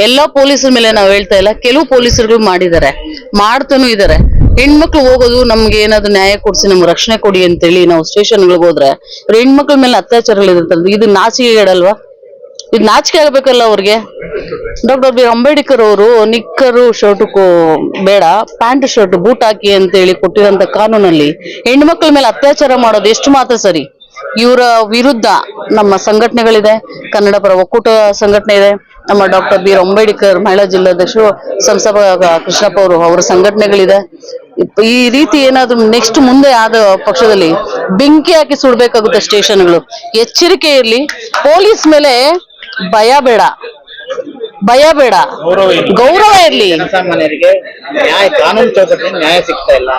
ಎಲ್ಲಾ ಪೊಲೀಸರ ಮೇಲೆ ನಾವು ಹೇಳ್ತಾ ಇಲ್ಲ. ಕೆಲವು ಪೊಲೀಸರುಗಳು ಮಾಡಿದ್ದಾರೆ. ಮಾಡ್ತಾನೂ ಇದಾರೆ. ಹೆಣ್ಮಕ್ಳು ಹೋಗೋದು ನಮ್ಗೆ ಏನಾದ್ರು ನ್ಯಾಯ ಕೊಡ್ಸಿ, ನಮ್ಗೆ ರಕ್ಷಣೆ ಕೊಡಿ ಅಂತೇಳಿ ನಾವು ಸ್ಟೇಷನ್ಗಳಿಗೆ ಹೋದ್ರೆ ಹೆಣ್ಮಕ್ಳ ಮೇಲೆ ಅತ್ಯಾಚಾರಗಳಿರುತ್ತಲ್ಲ ಇದು ನಾಚಿಕೆ ಹೇಳಲ್ವಾ? ಇದು ನಾಚಿಕೆ ಆಗ್ಬೇಕಲ್ಲ ಅವ್ರಿಗೆ? Doctor B. ಅಂಬೇಡ್ಕರ್ ಅವರು ನಿಕ್ಕರು ಶರ್ಟ್ ಬೇಡ, ಪ್ಯಾಂಟ್ ಶರ್ಟ್, ಬೂಟ್ ಹಾಕಿ ಅಂತ ಹೇಳಿ ಕೊಟ್ಟಿರೋಂತ ಕಾನೂನಲ್ಲಿ ಹೆಣ್ಮಕ್ಳ ಮೇಲೆ ಅತ್ಯಾಚಾರ ಮಾಡೋದು ಎಷ್ಟು ಮಾತ್ರ ಸರಿ. ಇವರ ವಿರುದ್ಧ ನಮ್ಮ ಸಂಘಟನೆಗಳಿದೆ. ಕನ್ನಡ ಪರ ಒಕ್ಕೂಟ ಸಂಘಟನೆ ಇದೆ. ನಮ್ಮ ಡಾಕ್ಟರ್ ಬಿ. ಆರ್ ಅಂಬೇಡ್ಕರ್, ಮಹಿಳಾ ಜಿಲ್ಲಾಧ್ಯಕ್ಷರು, ಸಂಸದ ಕೃಷ್ಣಪ್ಪ ಅವರು ಅವರ ಸಂಘಟನೆಗಳಿದೆ. ಈ ರೀತಿ ಏನಾದ್ರು ನೆಕ್ಸ್ಟ್ ಮುಂದೆ ಆದ ಪಕ್ಷದಲ್ಲಿ ಬೆಂಕಿ ಹಾಕಿ ಸುಡ್ಬೇಕಾಗುತ್ತೆ ಸ್ಟೇಷನ್ಗಳು. ಎಚ್ಚರಿಕೆ ಇರಲಿ ಪೊಲೀಸ್ ಮೇಲೆ ಭಯ ಬೇಡ. ಭಯ ಬೇಡ. ಗೌರವ ಇರಲಿ. ನ್ಯಾಯ, ಕಾನೂನು ನ್ಯಾಯ ಸಿಗ್ತಾ ಇಲ್ಲ.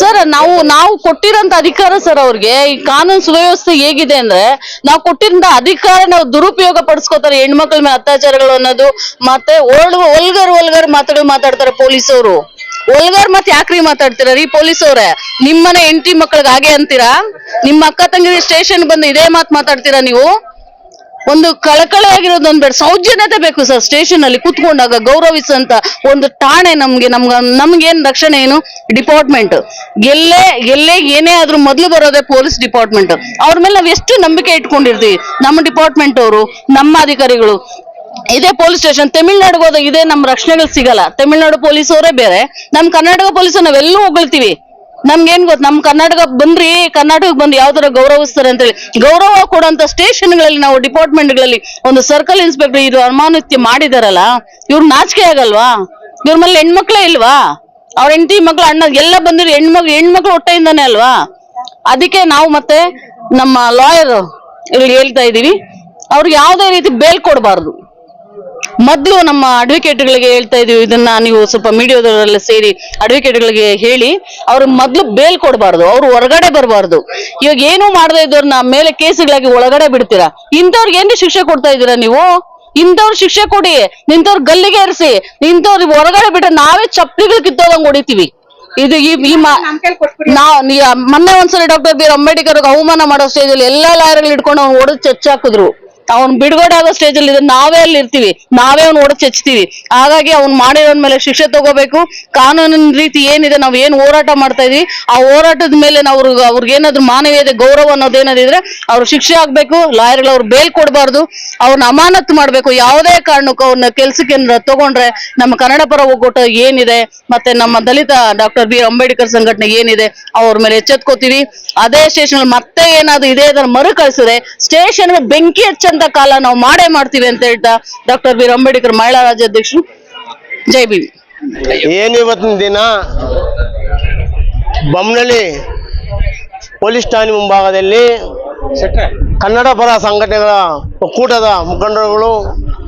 ಸರ್, ನಾವು ನಾವು ಕೊಟ್ಟಿರೋಂತ ಅಧಿಕಾರ ಸರ್ ಅವ್ರಿಗೆ, ಈ ಕಾನೂನು ಸುವ್ಯವಸ್ಥೆ ಹೇಗಿದೆ ಅಂದ್ರೆ ನಾವು ಕೊಟ್ಟಿರೋಂತ ಅಧಿಕಾರ ನಾವು ದುರುಪಯೋಗ ಪಡಿಸ್ಕೋತಾರೆ ಹೆಣ್ಮಕ್ಳ ಮೇಲೆ ಅತ್ಯಾಚಾರಗಳು ಅನ್ನೋದು, ಮತ್ತೆ ಓಲ್ಡ್ ಒಲ್ಗರ್ ಒಲ್ಗರ್ ಮಾತಾಡಿ ಮಾತಾಡ್ತಾರೆ ಪೊಲೀಸವರು. ಒಲ್ಗರ್ ಮತ್ತೆ ಯಾಕ್ರಿ ಮಾತಾಡ್ತೀರ ರೀ ಪೊಲೀಸ್ ಅವ್ರೆ ನಿಮ್ಮನೆ ಹೆಂಡತಿ ಮಕ್ಳಿಗೆ ಹಾಗೆ ಅಂತೀರಾ? ನಿಮ್ಮ ಅಕ್ಕ ತಂಗಿ ಸ್ಟೇಷನ್ ಬಂದು ಇದೇ ಮಾತ್ ಮಾತಾಡ್ತೀರಾ ನೀವು? ಒಂದು ಕಳಕಳಿ ಆಗಿರೋದೊಂದ್ ಬೇಡ. ಸೌಜನ್ಯತೆ ಬೇಕು ಸರ್ ಸ್ಟೇಷನ್ ಅಲ್ಲಿ ಕುತ್ಕೊಂಡಾಗ. ಗೌರವಿಸಂತ ಒಂದು ಠಾಣೆ ನಮ್ಗೆ, ನಮ್ಗ, ನಮ್ಗೇನ್ ರಕ್ಷಣೆ ಏನು? ಡಿಪಾರ್ಟ್ಮೆಂಟ್ ಎಲ್ಲೇ ಎಲ್ಲೇ ಏನೇ ಆದ್ರೂ ಮೊದ್ಲು ಬರೋದೇ ಪೊಲೀಸ್ ಡಿಪಾರ್ಟ್ಮೆಂಟ್ ಅವ್ರ ಮೇಲೆ ನಾವ್ ಎಷ್ಟು ನಂಬಿಕೆ ಇಟ್ಕೊಂಡಿರ್ತೀವಿ? ನಮ್ಮ ಡಿಪಾರ್ಟ್ಮೆಂಟ್ ಅವರು, ನಮ್ಮ ಅಧಿಕಾರಿಗಳು. ಇದೇ ಪೊಲೀಸ್ ಸ್ಟೇಷನ್ ತಮಿಳ್ನಾಡಿಗೆ ಹೋದಾಗ ಇದೇ ನಮ್ಮ ರಕ್ಷಣೆಗಳು ಸಿಗಲ್ಲ. ತಮಿಳ್ನಾಡು ಪೊಲೀಸ್ ಅವರೇ ಬೇರೆ. ನಮ್ ಕರ್ನಾಟಕ ಪೊಲೀಸ್ ನಾವೆಲ್ಲೂ ಹೊಗಳ್ತೀವಿ. ನಮ್ಗೇನ್ ಗೊತ್ತು, ನಮ್ ಕರ್ನಾಟಕ ಬಂದ್ರಿ ಕರ್ನಾಟಕಕ್ಕೆ ಬಂದು ಯಾವ ತರ ಗೌರವಿಸ್ತಾರೆ ಅಂತ ಹೇಳಿ ಗೌರವ ಕೊಡುವಂತ ಸ್ಟೇಷನ್ಗಳಲ್ಲಿ ನಾವು ಡಿಪಾರ್ಟ್ಮೆಂಟ್ಗಳಲ್ಲಿ ಒಂದು ಸರ್ಕಲ್ ಇನ್ಸ್ಪೆಕ್ಟರ್ ಇದು ಅಮಾನತ್ಯ ಮಾಡಿದಾರಲ್ಲ, ಇವ್ರು ನಾಚಿಕೆ ಆಗಲ್ವಾ? ಇವ್ರ ಮೇಲೆ ಹೆಣ್ಮಕ್ಳೇ ಇಲ್ವಾ? ಅವ್ರ ಹೆಂಡತಿ ಮಕ್ಳು, ಅಣ್ಣ, ಎಲ್ಲ ಬಂದಿರೋ ಹೆಣ್ಮಕ್ಳು ಹೆಣ್ಮಕ್ಳು ಹೊಟ್ಟೆಯಿಂದಾನೆ ಅಲ್ವಾ? ಅದಕ್ಕೆ ನಾವು ಮತ್ತೆ ನಮ್ಮ ಲಾಯರ್ ಇಲ್ಲಿ ಹೇಳ್ತಾ ಇದೀವಿ ಅವ್ರಿಗೆ ಯಾವುದೇ ರೀತಿ ಬೇಲ್ ಕೊಡಬಾರ್ದು. ಮೊದ್ಲು ನಮ್ಮ ಅಡ್ವೊಕೇಟ್ಗಳಿಗೆ ಹೇಳ್ತಾ ಇದೀವಿ ಇದನ್ನ ನೀವು ಸ್ವಲ್ಪ ಮೀಡಿಯಾದವರೆಲ್ಲ ಸೇರಿ ಅಡ್ವೊಕೇಟ್ಗಳಿಗೆ ಹೇಳಿ ಅವ್ರಿಗೆ ಮೊದ್ಲು ಬೇಲ್ ಕೊಡಬಾರ್ದು ಅವ್ರು ಹೊರಗಡೆ ಬರಬಾರ್ದು. ಇವಾಗ ಏನು ಮಾಡದೇ ಇದ್ದವ್ರನ್ನ ಮೇಲೆ ಕೇಸ್ಗಳಾಗಿ ಒಳಗಡೆ ಬಿಡ್ತೀರಾ? ಇಂಥವ್ರಿಗೆ ಏನು ಶಿಕ್ಷೆ ಕೊಡ್ತಾ ಇದ್ದೀರಾ ನೀವು? ಇಂಥವ್ರು ಶಿಕ್ಷೆ ಕೊಡಿ ನಿಂತವ್ರ ಗಲ್ಲಿಗೆ ಇರಿಸಿ ನಿಂತವ್ರ ಹೊರಗಡೆ ಬಿಟ್ರೆ ನಾವೇ ಚಪ್ಪಲಿಗಳು ಕಿತ್ತೋದಂಗ್ ಹೊಡಿತೀವಿ. ಇದು ಈ ನಾವ್ ಮೊನ್ನೆ ಒಂದ್ಸಲ ಡಾಕ್ಟರ್ ಬಿ. ಆರ್ ಅಂಬೇಡ್ಕರ್ ಅವಮಾನ ಮಾಡೋ ಸ್ಟೇಜ್ ಅಲ್ಲಿ ಎಲ್ಲಾ ಲಾಯರ್ಗಳು ಹಿಡ್ಕೊಂಡು ಅವ್ನು ಹೊಡೆದು ಚಚ್ಚಾಕಿದ್ರು ಅವ್ನ್ ಬಿಡುಗಡೆ ಆಗೋ ಸ್ಟೇಜ್ ಅಲ್ಲಿ ನಾವೇ ಅಲ್ಲಿ ಇರ್ತೀವಿ. ನಾವೇ ಅವ್ನ ಓಡಕ್ ಚಚ್ತೀವಿ. ಹಾಗಾಗಿ ಅವ್ನ್ ಮಾಡಿರೋನ್ ಮೇಲೆ ಶಿಕ್ಷೆ ತಗೋಬೇಕು. ಕಾನೂನಿನ ರೀತಿ ಏನಿದೆ, ನಾವ್ ಏನ್ ಹೋರಾಟ ಮಾಡ್ತಾ ಇದೀವಿ, ಆ ಹೋರಾಟದ ಮೇಲೆ ನಾವು ಅವ್ರಿಗೆ ಅವ್ರಿಗೆ ಏನಾದ್ರು ಮಾನವೀಯತೆ, ಗೌರವ ಅನ್ನೋದು ಏನಾದಿದ್ರೆ ಅವ್ರ ಶಿಕ್ಷೆ ಆಗ್ಬೇಕು, ಲಾಯರ್ಗಳು ಅವ್ರು ಬೇಲ್ ಕೊಡಬಾರ್ದು. ಅವ್ರನ್ನ ಅಮಾನತ್ ಮಾಡ್ಬೇಕು. ಯಾವುದೇ ಕಾರಣಕ್ಕೂ ಅವ್ರನ್ನ ಕೆಲ್ಸಕ್ಕೆ ತಗೊಂಡ್ರೆ ನಮ್ಮ ಕನ್ನಡ ಪರ ಒಗ್ಗಟ್ಟು ಏನಿದೆ, ಮತ್ತೆ ನಮ್ಮ ದಲಿತ ಡಾಕ್ಟರ್ ಬಿ ಅಂಬೇಡ್ಕರ್ ಸಂಘಟನೆ ಏನಿದೆ, ಅವ್ರ ಮೇಲೆ ಎಚ್ಚೆತ್ಕೋತೀವಿ. ಅದೇ ಸ್ಟೇಷನ್ ಮತ್ತೆ ಏನಾದ್ರು ಇದೇ ಅದನ್ನ ಮರು ಕಳಿಸಿದ್ರೆ ಸ್ಟೇಷನ್ ಬೆಂಕಿ ಹಚ್ಚಂತ ಕಾಲ ನಾವು ಮಾಡೇ ಮಾಡ್ತೀವಿ ಅಂತ ಹೇಳ್ತಾ ಡಾಕ್ಟರ್ ಬಿ. ಅಂಬೇಡ್ಕರ್ ಮಹಿಳಾ ರಾಜ್ಯಾಧ್ಯಕ್ಷರು. ಜೈ ಭೀಮ್. ಏನಿವತ್ತಿನ ದಿನ? ಬೊಮ್ಮನಳ್ಳಿ ಪೊಲೀಸ್ ಠಾಣೆ ಮುಂಭಾಗದಲ್ಲಿ ಕನ್ನಡ ಪರ ಸಂಘಟನೆಗಳ ಒಕ್ಕೂಟದ ಮುಖಂಡರುಗಳು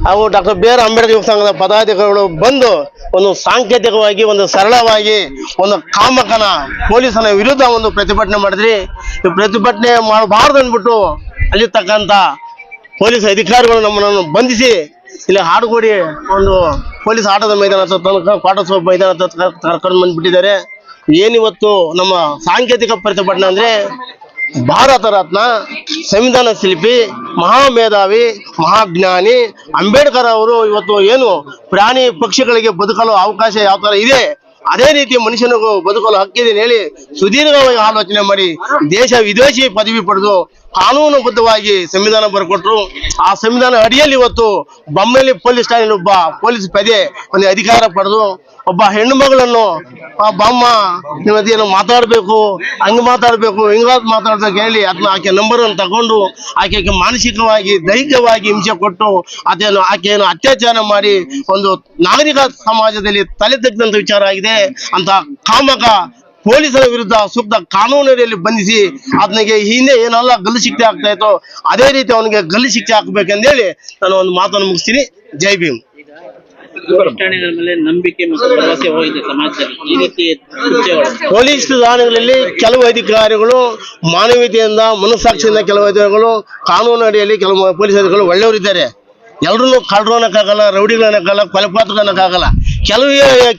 ಹಾಗೂ ಡಾಕ್ಟರ್ ಬಿ. ಆರ್. ಅಂಬೇಡ್ಕರ್ ಯುವ ಸಂಘದ ಪದಾಧಿಕಾರಿಗಳು ಬಂದು ಒಂದು ಸಾಂಕೇತಿಕವಾಗಿ, ಒಂದು ಸರಳವಾಗಿ, ಒಂದು ಕಾಮಕನ ಪೊಲೀಸನ ವಿರುದ್ಧ ಒಂದು ಪ್ರತಿಭಟನೆ ಮಾಡಿದ್ರಿ. ಈ ಪ್ರತಿಭಟನೆ ಮಾಡಬಾರ್ದು ಅಂದ್ಬಿಟ್ಟು ಅಲ್ಲಿರ್ತಕ್ಕಂಥ ಪೊಲೀಸ್ ಅಧಿಕಾರಿಗಳು ನಮ್ಮನ್ನು ಬಂಧಿಸಿ ಇಲ್ಲಿ ಹಾಡುಗೋಡಿ ಒಂದು ಪೊಲೀಸ್ ಆಟದ ಮೈದಾನ ತನಕ ಕ್ವಾರ್ಟರ್ ಸೋಪ್ ಮೈದಾನ ಕರ್ಕೊಂಡು ಬಂದ್ಬಿಟ್ಟಿದ್ದಾರೆ. ಏನಿವತ್ತು ನಮ್ಮ ಸಾಂಕೇತಿಕ ಪ್ರತಿಭಟನೆ ಅಂದ್ರೆ ಭಾರತ ರತ್ನ, ಸಂವಿಧಾನ ಶಿಲ್ಪಿ ಮಹಾ ಮೇಧಾವಿ ಮಹಾಜ್ಞಾನಿ ಅಂಬೇಡ್ಕರ್ ಅವರು ಇವತ್ತು ಏನು ಪ್ರಾಣಿ ಪಕ್ಷಿಗಳಿಗೆ ಬದುಕಲು ಅವಕಾಶ ಯಾವ ತರ ಇದೆ? ಅದೇ ರೀತಿ ಮನುಷ್ಯನಿಗೂ ಬದುಕಲು ಹಕ್ಕಿದೆ ಹೇಳಿ ಸುದೀರ್ಘವಾಗಿ ಆಲೋಚನೆ ಮಾಡಿ ದೇಶ ವಿದೇಶಿ ಪದವಿ ಪಡೆದು ಕಾನೂನುಬದ್ಧವಾಗಿ ಸಂವಿಧಾನ ಬರ್ಕೊಟ್ರು. ಆ ಸಂವಿಧಾನ ಅಡಿಯಲ್ಲಿ ಇವತ್ತು ಬೊಮ್ಮೆಲಿ ಪೊಲೀಸ್ ಠಾಣೆಯಲ್ಲಿ ಒಬ್ಬ ಪೊಲೀಸ್ ಪದೇ ಒಂದು ಅಧಿಕಾರ ಪಡೆದು ಒಬ್ಬ ಹೆಣ್ಣು ಮಗಳನ್ನು ಆ ಬಾಮ್ಮ ನೀವು ಮಾತಾಡಬೇಕು ಮಾತಾಡ್ಬೇಕು ಮಾತಾಡಬೇಕು ಹಿಂಗಾದ್ ಮಾತಾಡ್ಬೇಕು ಹೇಳಿ ಅದನ್ನ ಆಕೆ ನಂಬರ್ ಅನ್ನು ತಗೊಂಡು ಆಕೆಗೆ ಮಾನಸಿಕವಾಗಿ, ದೈಹಿಕವಾಗಿ ಹಿಂಸೆ ಕೊಟ್ಟು ಅದೇನು ಆಕೆಯನ್ನು ಅತ್ಯಾಚಾರ ಮಾಡಿ ಒಂದು ನಾಗರಿಕ ಸಮಾಜದಲ್ಲಿ ತಲೆ ತೆಗ್ದಂತ ವಿಚಾರ ಆಗಿದೆ. ಅಂತ ಕಾಮಕ ಪೊಲೀಸರ ವಿರುದ್ಧ ಸೂಕ್ತ ಕಾನೂನಿನಲ್ಲಿ ಬಂಧಿಸಿ ಅದನಿಗೆ ಹಿಂದೆ ಏನೆಲ್ಲ ಗಲ್ಲು ಶಿಕ್ಷೆ ಆಗ್ತಾ ಇತ್ತು ಅದೇ ರೀತಿ ಅವನಿಗೆ ಗಲ್ಲು ಶಿಕ್ಷೆ ಹಾಕ್ಬೇಕಂದೇಳಿ ನಾನು ಒಂದು ಮಾತನ್ನು ಮುಗಿಸ್ತೀನಿ. ಜೈ ಭೀಮ್. ನಂಬಿಕೆ ಪೊಲೀಸ್ ಠಾಣೆಗಳಲ್ಲಿ ಕೆಲವು ಅಧಿಕಾರಿಗಳು ಮಾನವೀಯತೆಯಿಂದ ಮನಸ್ಸಾಕ್ಷಿಯಿಂದ ಕೆಲವು ಅಧಿಕಾರಿಗಳು ಕಾನೂನು ಅಡಿಯಲ್ಲಿ ಕೆಲವು ಪೊಲೀಸ್ ಅಧಿಕಾರಿಗಳು ಒಳ್ಳೆಯವರಿದ್ದಾರೆ. ಎಲ್ಲರನ್ನೂ ಕಳ್ಳರು ಅನ್ನಕ್ಕಾಗಲ್ಲ ರೌಡಿಗಳು ಅನ್ನಕ್ಕಾಗಲ್ಲ ಕೊಲೆಪಾತಕ ಅನ್ನಕ್ಕಾಗಲ್ಲ ಕೆಲವು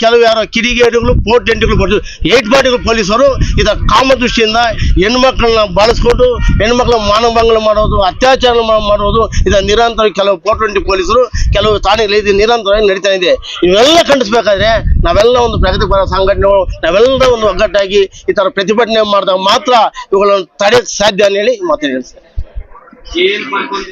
ಕೆಲವು ಯಾರೋ ಕಿಡಿಗೇಡಿಗಳು, ಪೋರ್ಟ್ ಎಂಟಿಗಳು ಬರ್ತದೆ ಏಟ್ ಪಾರ್ಟಿಗಳು ಪೊಲೀಸರು ಇದ ಕಾಮ ದೃಷ್ಟಿಯಿಂದ ಹೆಣ್ಮಕ್ಳನ್ನ ಬಳಸ್ಕೊಂಡು ಹೆಣ್ಮಕ್ಳ ಮಾನಭಂಗ ಮಾಡೋದು, ಅತ್ಯಾಚಾರ ಮಾಡೋದು, ಇದ ನಿರಂತರ ಕೆಲವು ಜಂಟಿ ಪೊಲೀಸರು, ಕೆಲವು ಠಾಣೆಗಳು ಇದು ನಿರಂತರವಾಗಿ ನಡೀತಾ ಇದೆ. ಇವೆಲ್ಲ ಖಂಡಿಸಬೇಕಾದ್ರೆ ನಾವೆಲ್ಲ ಒಂದು ಪ್ರಗತಿಪರ ಸಂಘಟನೆಗಳು ನಾವೆಲ್ಲ ಒಂದು ಒಗ್ಗಟ್ಟಾಗಿ ಈ ತರ ಪ್ರತಿಭಟನೆ ಮಾಡಿದಾಗ ಮಾತ್ರ ಇವುಗಳನ್ನು ತಡೆಯಕ್ಕೆ ಸಾಧ್ಯ ಅಂತ ಹೇಳಿ ಮಾತೇ ಹೇಳ್ತಾರೆ